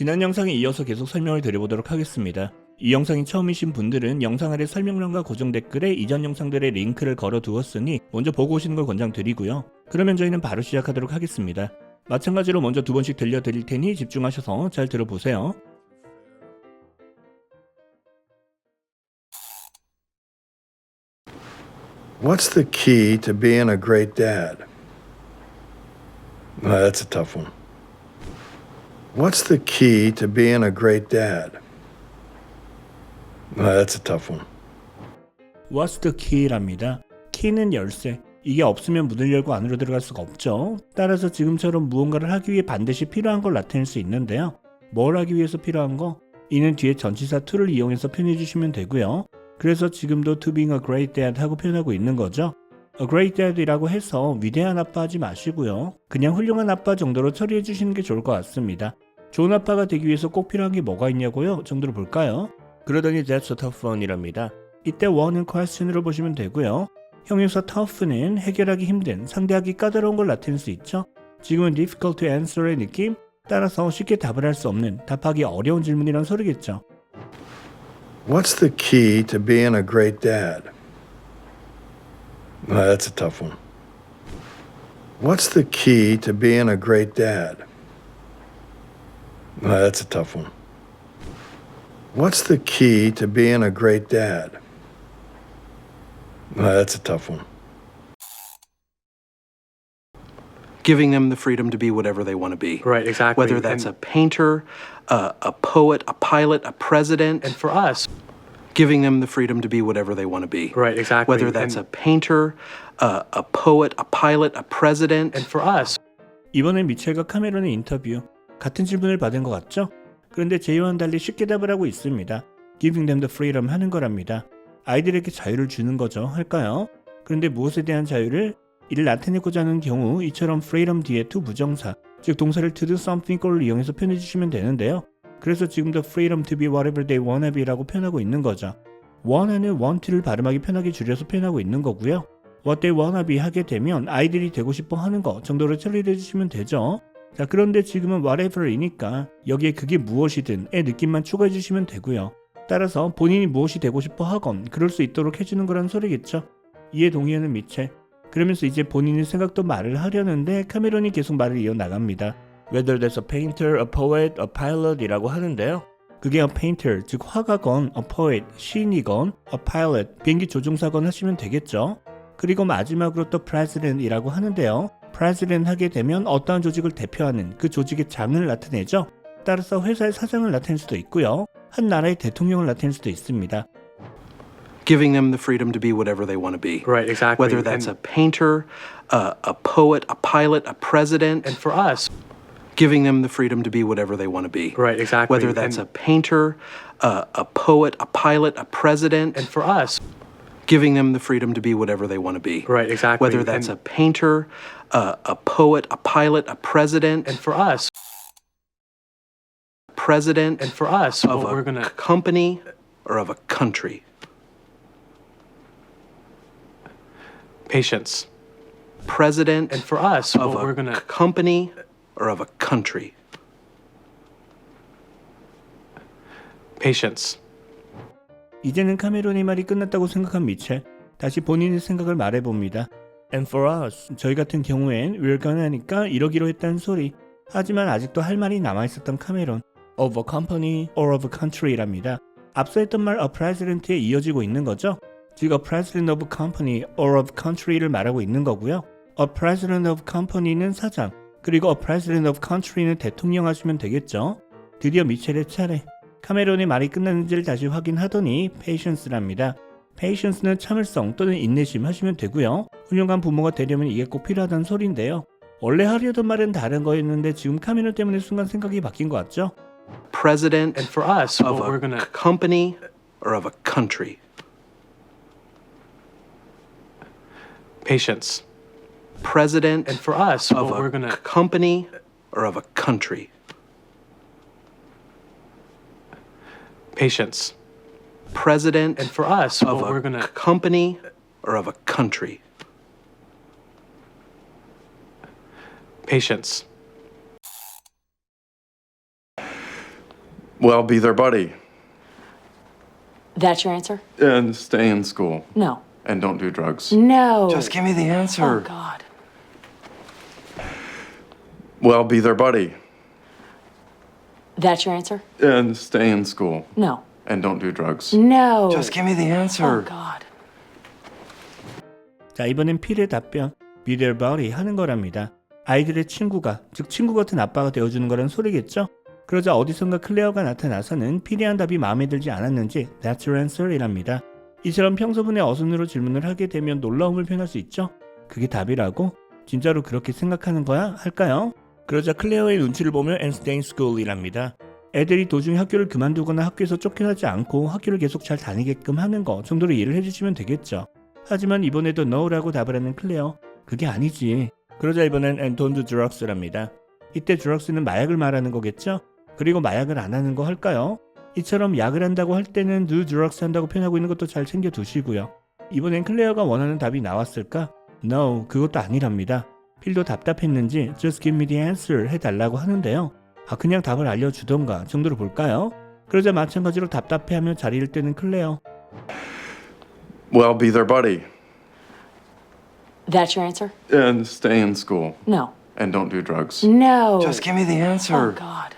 지난 영상에 이어서 계속 설명을 드려보도록 하겠습니다. 이 영상이 처음이신 분들은 영상 아래 설명란과 고정 댓글에 이전 영상들의 링크를 걸어 두었으니 먼저 보고 오시는 걸 권장드리고요. 그러면 저희는 바로 시작하도록 하겠습니다. 마찬가지로 먼저 두 번씩 들려드릴 테니 집중하셔서 잘 들어보세요. What's the key to being a great dad? Well, that's a tough one. What's the key랍니다. 키는 열쇠. 이게 없으면 문을 열고 안으로 들어갈 수가 없죠. 따라서 지금처럼 무언가를 하기 위해 반드시 필요한 걸 나타낼 수 있는데요. 뭘 하기 위해서 필요한 거? 이는 뒤에 전치사 to를 이용해서 표현해 주시면 되고요. 그래서 지금도 to being a great dad 하고 표현하고 있는 거죠. A great dad이라고 해서 위대한 아빠 하지 마시고요. 그냥 훌륭한 아빠 정도로 처리해 주시는 게 좋을 것 같습니다. 좋은 아빠가 되기 위해서 꼭 필요한 게 뭐가 있냐고요? 정도로 볼까요? 그러더니 that's a tough one이랍니다. 이때 one은 question으로 보시면 되고요. 형용사 tough는 해결하기 힘든, 상대하기 까다로운 걸 나타낼 수 있죠. 지금은 difficult to answer의 느낌? 따라서 쉽게 답을 할 수 없는, 답하기 어려운 질문이란 소리겠죠. What's the key to being a great dad? Well, that's a tough one. What's the key to being a great dad? Well, that's a tough one. What's the key to being a great dad? Well, that's a tough one. giving them the freedom to be whatever they want to be. Right, exactly. Whether that's and, a painter, a, a poet, a pilot, a president, and for us, giving them the freedom to be whatever they want to be. right, exactly. Whether that's and, a painter, a, a poet, a pilot, a president, and for us, 이번엔 미첼과 카메론의 인터뷰. 같은 질문을 받은 것 같죠? 그런데 제이와는 달리 쉽게 답을 하고 있습니다. Giving them the freedom 하는 거랍니다. 아이들에게 자유를 주는 거죠. 할까요? 그런데 무엇에 대한 자유를? 이를 나타내고자 하는 경우 이처럼 freedom 뒤에 to 부정사, 즉 동사를 to do something 꼴을 이용해서 표현해 주시면 되는데요. 그래서 지금도 freedom to be whatever they wanna be라고 표현하고 있는 거죠. wanna는 want를 발음하기 편하게 줄여서 표현하고 있는 거고요. what they wanna be 하게 되면 아이들이 되고 싶어 하는 거 정도로 처리해 주시면 되죠. 자, 그런데 지금은 whatever이니까 여기에 그게 무엇이든의 느낌만 추가해 주시면 되고요. 따라서 본인이 무엇이 되고 싶어 하건 그럴 수 있도록 해주는 거란 소리겠죠. 이에 동의하는 미첼. 그러면서 이제 본인의 생각도 말을 하려는데 카메론이 계속 말을 이어나갑니다. Whether that's a painter, a poet, a pilot 이라고 하는데요. 그게 a painter, 즉 화가건, a poet, 시인이건, a pilot, 비행기 조종사건 하시면 되겠죠. 그리고 마지막으로 또 president이라고 하는데요. president 하게 되면 어떠한 조직을 대표하는 그 조직의 장을 나타내죠. 따라서 회사의 사장을 나타낼 수도 있고요. 한 나라의 대통령을 나타낼 수도 있습니다. giving them the freedom to be whatever they want to be. right, exactly. Whether that's a painter, a, a poet, a pilot, a president, and for us, giving them the freedom to be whatever they want to be. right, exactly. Whether that's and, a painter, a, a poet, a pilot, a president, and for us, giving them the freedom to be whatever they want to be. right, exactly. Whether that's and, a painter, a, a poet, a pilot, a president, and for us, president and for us, of a we're gonna company or of a country. patience, President and for us, of a we're gonna company or of a country. patience, 이제는 카메론의 말이 끝났다고 생각한 미첼. 다시 본인의 생각을 말해봅니다. And for us, 저희 같은 경우엔 we're gonna 하니까 이러기로 했다는 소리. 하지만 아직도 할 말이 남아있었던 카메론. Of a company or of a country랍니다. 앞서 했던 말 a president에 이어지고 있는 거죠. 즉 a president of a company or of country를 말하고 있는 거고요. a president of company는 사장, 그리고 a president of country는 대통령 하시면 되겠죠. 드디어 미첼의 차례. 카메론의 말이 끝났는지를 다시 확인하더니 patience랍니다. patience는 참을성 또는 인내심 하시면 되고요. 훌륭한 부모가 되려면 이게 꼭 필요하다는 소리인데요. 원래 하려던 말은 다른 거였는데 지금 카메론 때문에 순간 생각이 바뀐 것 같죠? President and for us, of a we're gonna company or of a country. patience, President and for us, of what a we're gonna company or of a country. patience, President and for us, of what a we're gonna company or of a country. patience, Well, be their buddy That's your answer? and stay in school No. and don't do drugs. No. Just give me the answer. Oh. God. Well, be their buddy That's your answer? and stay in school No. and don't do drugs. No. Just give me the Oh, answer. God. 자, 이번엔 필의 답변. Be their buddy 하는 거랍니다. 아이들의 친구가, 즉 친구 같은 아빠가 되어주는 거란 소리겠죠? 그러자 어디선가 클레어가 나타나서는 필요한 답이 마음에 들지 않았는지 That's your answer 이랍니다. 이처럼 평소분의 어순으로 질문을 하게 되면 놀라움을 표현할 수 있죠? 그게 답이라고? 진짜로 그렇게 생각하는 거야? 할까요? 그러자 클레어의 눈치를 보며 and stay in school 이랍니다. 애들이 도중에 학교를 그만두거나 학교에서 쫓겨나지 않고 학교를 계속 잘 다니게끔 하는 거 정도로 이해를 해주시면 되겠죠. 하지만 이번에도 no라고 답을 하는 클레어. 그게 아니지. 그러자 이번엔 do drugs랍니다. 이때 drugs는 마약을 말하는 거겠죠? 그리고 마약을 안 하는 거 할까요? 이처럼 약을 한다고 할 때는 do drugs 한다고 표현하고 있는 것도 잘 챙겨 두시고요. 이번엔 클레어가 원하는 답이 나왔을까? No, 그것도 아니랍니다. 필도 답답했는지 just give me the answer 해달라고 하는데요. 아 그냥 답을 알려주던가 정도로 볼까요? 그러자 마찬가지로 답답해하며 자리를 뜨는 클레어. Well, be their buddy That's your answer? and stay in school No. and don't do drugs. No. Just give me the Oh, answer. God.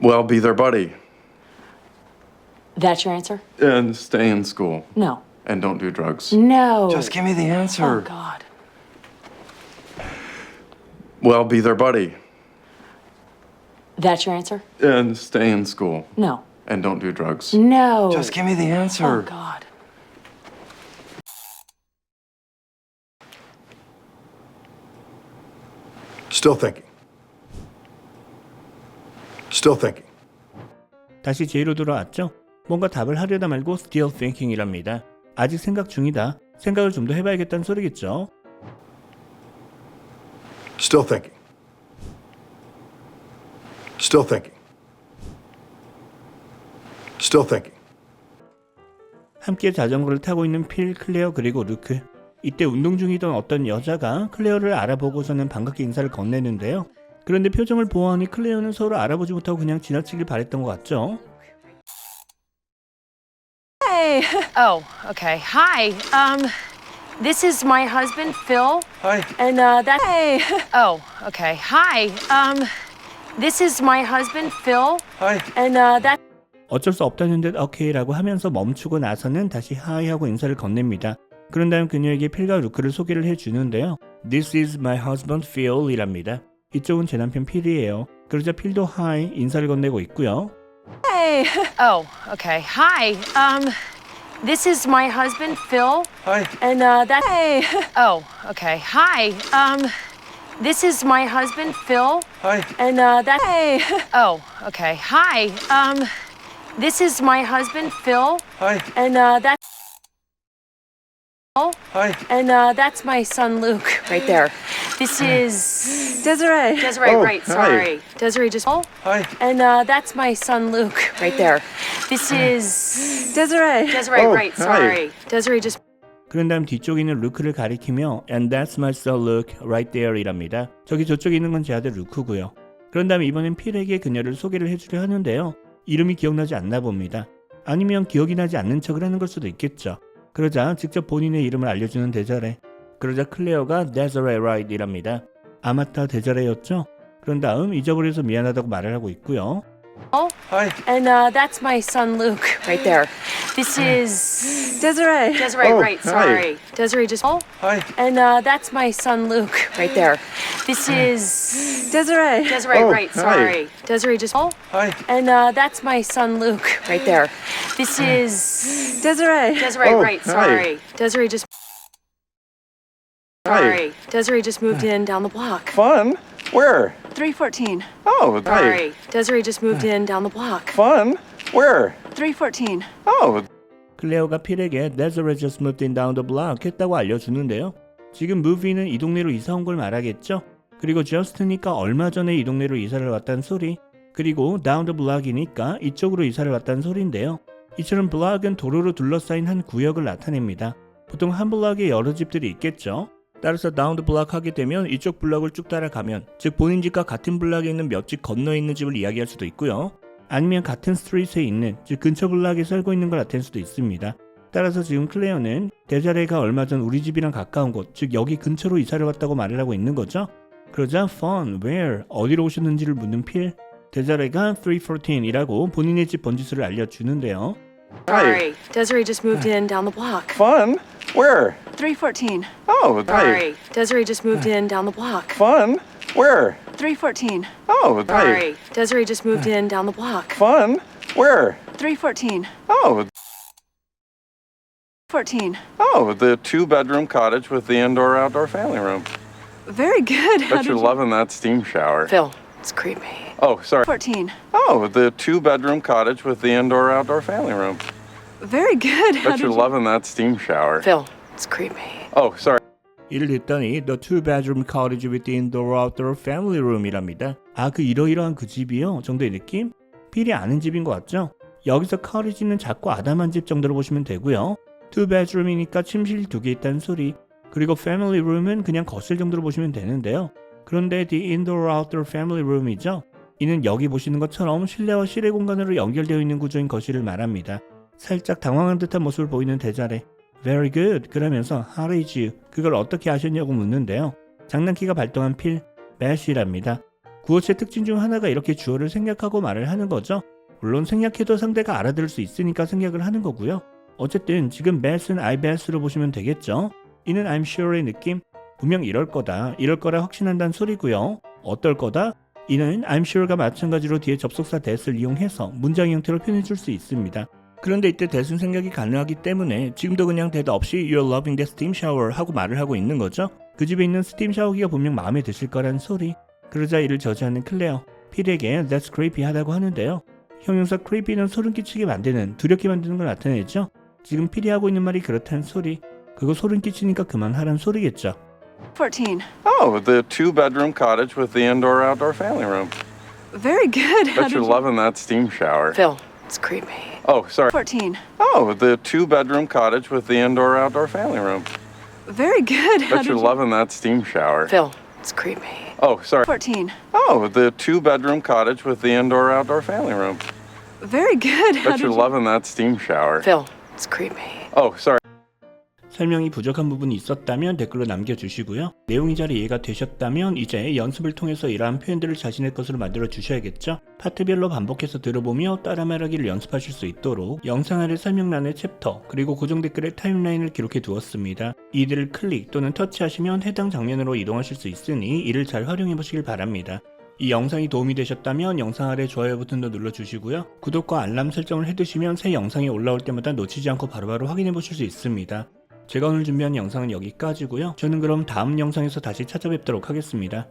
Well, be their buddy That's your answer? and stay in school No. and don't do drugs. No. Just give me the Oh, answer. God. Well, be their buddy That's your answer? and stay in school No. and don't do drugs. No. Just give me the Oh, answer. God. Still thinking. Still thinking. 다시 제이로 돌아왔죠? 뭔가 답을 하려다 말고 still thinking이랍니다. 아직 생각 중이다. 생각을 좀 더 해봐야겠다는 소리겠죠? Still thinking. Still thinking. Still thinking. 함께 자전거를 타고 있는 필, 클레어 그리고 루크. 이때 운동 중이던 어떤 여자가 클레어를 알아보고서는 반갑게 인사를 건네는데요. 그런데 표정을 보아하니 클레어는 서로 알아보지 못하고 그냥 지나치길 바랬던 것 같죠? Hey. Oh, okay. Hi. Um, this is my husband, Phil. Hi. And, uh, that. Hey. Oh, okay. Hi. Um, this is my husband, Phil. Hi. And, uh, that. 어쩔 수 없다는 듯 오케이라고 하면서 멈추고 나서는 다시 하이 하고 인사를 건넵니다. 그런 다음 그녀에게 필과 루크를 소개를 해주는데요. This is my husband Phil 이랍니다. 이쪽은 제 남편 필이에요. 그러자 필도 하이 인사를 건네고 있고요. Hey. Oh, okay. Hi. Um, this is my husband, Phil. Hi. And, uh, that. Hey. Oh, okay. Hi. Um, this is my husband, Phil. Hi. And, uh, that. Hey. Oh, okay. Hi. Um, this is my husband, Phil. Hi. And, uh, that. Hi. And uh, that's my son Luke right there. This is Desiree. Desiree, Oh, right? hi. Sorry, Desiree just. Oh, Hi. and uh, that's my son Luke right there. This is Desiree. Desiree, Oh, right? hi. Sorry, Desiree just. 그런 다음 뒤쪽에 있는 루크를 가리키며 And that's my son Luke right there 이랍니다. 저기 저쪽에 있는 건 제 아들 루크고요. 그런 다음 이번엔 필에게 그녀를 소개를 해주려 하는데요. 이름이 기억나지 않나 봅니다. 아니면 기억이 나지 않는 척을 하는 걸 수도 있겠죠. 그러자 직접 본인의 이름을 알려주는 데자레. 그러자 클레어가 Desiree right 이랍니다. 아마타 데자레였죠? 그런 다음 잊어버려서 미안하다고 말을 하고 있고요. Oh, Hi. and uh, that's my son Luke right there. This is Desiree. Desiree, Oh, right? hi. Sorry, Desiree just. Oh, Hi. and uh, that's my son Luke right there. This is Desiree. Desiree, Oh, right? hi. Sorry, Desiree just. Oh. Hi. And uh, that's my son Luke right there. This is Desiree. Desiree, Oh, right? hi. Sorry, Desiree just. Hi. Sorry, Desiree just moved in down the block. Fun? Where? 314. Oh, hi. Sorry, Desiree just moved in down the block. Fun? Where? 314. Oh, 클레어가 필에게 Desiree just moved in down the block 했다고 알려주는데요. 지금 movie는 이 동네로 이사 온 걸 말하겠죠? 그리고 just니까 얼마 전에 이 동네로 이사를 왔다는 소리 그리고 down the block이니까 이쪽으로 이사를 왔다는 소리인데요. 이처럼 block은 도로로 둘러싸인 한 구역을 나타냅니다. 보통 한 블럭에 여러 집들이 있겠죠? 따라서 다운 더 블락 하게 되면 이쪽 블락을 쭉 따라가면 즉 본인 집과 같은 블락에 있는 몇 집 건너에 있는 집을 이야기할 수도 있고요. 아니면 같은 스트리트에 있는 즉 근처 블락에 살고 있는 걸 나타낼 수도 있습니다. 따라서 지금 클레어는 데자레가 얼마 전 우리 집이랑 가까운 곳, 즉 여기 근처로 이사를 왔다고 말을 하고 있는 거죠. 그러자 fun, where, 어디로 오셨는지를 묻는 필, 데자레가 314이라고 본인의 집 번지수를 알려주는데요. Sorry. Desiree just moved in down the block. Fun? Where? 314. Oh, hi. Sorry. Desiree just moved in down the block. Fun? Where? 314. Oh, hi. Sorry. Desiree just moved in down the block. Fun? Where? 314. Oh, 14. oh, the two-bedroom cottage with the indoor-outdoor family room. Very good. How Bet did you're you- loving that steam shower. Phil, it's creepy. Oh, sorry. 14. Oh, the two-bedroom cottage with the indoor-outdoor family room. Very good. How Bet did you're you- loving that steam shower. Phil, it's creepy. Oh, sorry. 이를 듣더니 The Two Bedroom Cottage with the Indoor Outdoor Family Room이랍니다. 아 그 이러이러한 그 집이요 정도의 느낌? 필이 아는 집인 것 같죠? 여기서 cottage는 작고 아담한 집 정도로 보시면 되고요. Two bedroom이니까 침실 두 개 있다는 소리. 그리고 Family Room은 그냥 거실 정도로 보시면 되는데요. 그런데 The Indoor Outdoor Family Room이죠. 이는 여기 보시는 것처럼 실내와 실외 공간으로 연결되어 있는 구조인 거실을 말합니다. 살짝 당황한 듯한 모습을 보이는 대자래. Very good. 그러면서 How did you? 그걸 어떻게 아셨냐고 묻는데요. 장난기가 발동한 필, 매시랍니다. 구어체 특징 중 하나가 이렇게 주어를 생략하고 말을 하는 거죠. 물론 생략해도 상대가 알아들을 수 있으니까 생략을 하는 거고요. 어쨌든 지금 bet은 I bet으로 보시면 되겠죠. 이는 I'm sure의 느낌. 분명 이럴 거다. 이럴 거라 확신한다는 소리고요. 어떨 거다? 이는 I'm sure가 마찬가지로 뒤에 접속사 that을 이용해서 문장 형태로 표현해 줄 수 있습니다. 그런데 이때 대순 생략이 가능하기 때문에 지금도 그냥 대답 없이 You're loving that steam shower 하고 말을 하고 있는 거죠. 그 집에 있는 스팀 샤워기가 분명 마음에 드실 거라는 소리. 그러자 이를 저지하는 클레어. 필에게 That's creepy 하다고 하는데요. 형용사 creepy는 소름 끼치게 만드는, 두렵게 만드는 걸 나타내죠. 지금 필이 하고 있는 말이 그렇다는 소리. 그거 소름 끼치니까 그만하란 소리겠죠. 14. Oh, the two-bedroom cottage with the indoor-outdoor family room. Very good. How Bet did you're you- loving that steam shower. Phil, it's creepy. Oh, sorry. 14. Oh, the two-bedroom cottage with the indoor-outdoor family room. Very good. How Bet did you're you- loving that steam shower. Phil, it's creepy. Oh, sorry. 14. Oh, the two-bedroom cottage with the indoor-outdoor family room. Very good. How Bet did you're you- loving that steam shower. Phil, it's creepy. Oh, sorry. 설명이 부족한 부분이 있었다면 댓글로 남겨주시고요. 내용이 잘 이해가 되셨다면 이제 연습을 통해서 이러한 표현들을 자신의 것으로 만들어 주셔야겠죠. 파트별로 반복해서 들어보며 따라 말하기를 연습하실 수 있도록 영상 아래 설명란에 챕터 그리고 고정 댓글에 타임라인을 기록해 두었습니다. 이들을 클릭 또는 터치하시면 해당 장면으로 이동하실 수 있으니 이를 잘 활용해 보시길 바랍니다. 이 영상이 도움이 되셨다면 영상 아래 좋아요 버튼도 눌러주시고요. 구독과 알람 설정을 해두시면 새 영상이 올라올 때마다 놓치지 않고 바로바로 확인해 보실 수 있습니다. 제가 오늘 준비한 영상은 여기까지고요. 저는 그럼 다음 영상에서 다시 찾아뵙도록 하겠습니다.